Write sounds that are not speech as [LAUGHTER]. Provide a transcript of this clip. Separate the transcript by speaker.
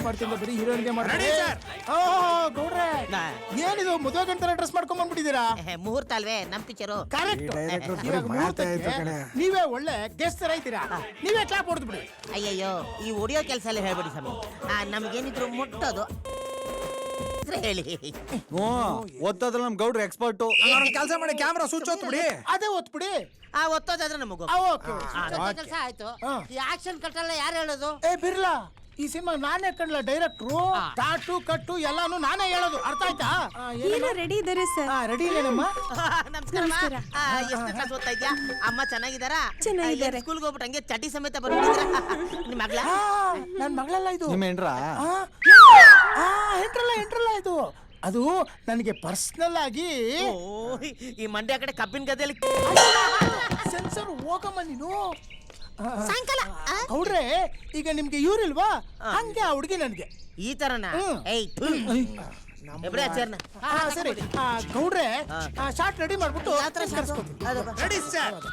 Speaker 1: Dress ಮಾಡ್ತಿದ್ದೆ ಬರೀ ಹೀರೋಯಿನ್ಗೆ? ಓ ಗೌಡ್ರೆ ಏನಿದು ಮದುವೆ ಗಂಟೆ ಡ್ರೆಸ್ ಮಾಡ್ಕೊಂಡ್ ಬಂದ್ಬಿಟ್ಟಿದ್ದೀರಾ?
Speaker 2: ಮುಹೂರ್ತ ಅಲ್ವೇ ನಮ್ ಪಿಕ್ಚರು
Speaker 1: ಕರೆಕ್ಟ್
Speaker 3: director
Speaker 1: ಇವಾಗ ಮುಹೂರ್ತಕ್ಕೆ ನೀವೇ ಒಳ್ಳೆ ಗೆಸ್ಟ್ ತರ ಇದ್ದೀರಾ ನೀವೇ ಕ್ಲಾಪ್ ಹೊಡೆದು ಬಿಡಿ
Speaker 2: ಅಯ್ಯಯ್ಯೋ ಈ ಒಡಿಯೋ ಕೆಲಸ ಎಲ್ಲ ಹೇಳ್ಬೇಡಿ ಸ್ವಾಮಿ. ಆ, ನಮ್ಗೇನಿದ್ರು ಮುಟ್ಟೋದು. ಹೇಳಿ.
Speaker 4: ಓ ಓದ್ತದ್ರಲ್ಲಿ ನಮ್ ಗೌಡ್ರು ಎಕ್ಸ್ಪರ್ಟ್
Speaker 3: ಕೆಲಸ ಮಾಡಿ ಕ್ಯಾಮ್ರಾ ಸ್ವಿಚ್ ಹೊತ್ತು ಬಿಡಿ
Speaker 1: ಅದೇ ಒತ್ಬಿಡಿ.
Speaker 2: ಆ ಒತ್ತೋದಾದ್ರೆ ನಮಗು.
Speaker 1: ಆ,
Speaker 2: ಕೆಲಸ ಆಯ್ತು. ಈ ಆಕ್ಷನ್ ಕಟ್ಟಲ್ಲ ಯಾರು ಹೇಳೋದು?
Speaker 1: ಏ ಬಿರ್ಲಾ. ಈ ಸಿನಿಮಾ ನಾನೇ ಕಣ್ಲ ಡೈರೆಕ್ಟ್ರು ಟಾಟು ಕಟ್ಟು ಎಲ್ಲಾನು ನಾನೇ ಹೇಳೋದು. ಅರ್ಥ ಆಯ್ತಾ?
Speaker 5: ಹೀರೋ ರೆಡಿ ಇದ್ದಾರೆ ಸರ್?
Speaker 1: ರೆಡಿ ಇದೇನಮ್ಮ [LAUGHS]
Speaker 2: ನಮಸ್ಕಾರ
Speaker 5: ನಮಸ್ಕಾರ.
Speaker 2: ಎಷ್ಟು ಕ್ಲಾಸ್ ಓದ್ತಾ ಇದ್ಯಾ? ಅಮ್ಮ ಚೆನ್ನಾಗಿದ್ದಾರಾ?
Speaker 5: ಚೆನ್ನಾಗಿದ್ದಾರೆ.
Speaker 2: ಸ್ಕೂಲ್ಗೆ ಹೋಗ್ಬಿಟ್ಟು ಹಂಗೆ ಚಟಿ ಸಮೇತ ಬರ್ಬಿಟ್ಟಿದ್ರ [LAUGHS] ನಿಮ್ಮ ಮಗಳ?
Speaker 1: ಆ, ನನ್ ಮಗಳಲ್ಲ ಇದು.
Speaker 4: ನಿಮ್ಮ ಹೆಂಡ್ರ?
Speaker 1: ಆ, ಆ, ಎಂಟ್ರಲ್ಲ ಎಂಟ್ರಲ್ಲ ಇದು. ಅದು ನನಗೆ ಪರ್ಸನಲ್ ಆಗಿ
Speaker 2: ಓ ಈ ಮಂಡ್ಯ ಕಡೆ ಕಬ್ಬಿನ ಗದ್ದೆಯಲ್ಲಿ
Speaker 1: ಸೆನ್ಸರ್ ಹೋಗಮ್ಮ ನೀನು.
Speaker 2: ಸಾಯಂಕಾಲ. ಆ?
Speaker 1: ಅವ್ರೆ ಈಗ ನಿಮ್ಗೆ ಇವ್ರಿಲ್ವಾ? ಹಂಗೆ ಆ ಹುಡುಗಿ ನನ್ಗೆ.
Speaker 2: ಈ ತರನ?
Speaker 1: ಹ್ಮ್.
Speaker 2: ಏಯ್ ಥು. ಎಬ್ರೆ ಆ ಚೇರ್ನ
Speaker 1: ಆ, ಸರಿ. ಆ, ಗೌಡ್ರೆ ಶಾರ್ಟ್ ರೆಡಿ ಮಾಡ್ಬಿಟ್ಟು
Speaker 2: ಶಾರ್ಟು?
Speaker 1: ಕರ್ಸ್ಕೊತೀನಿ.
Speaker 6: Ready sir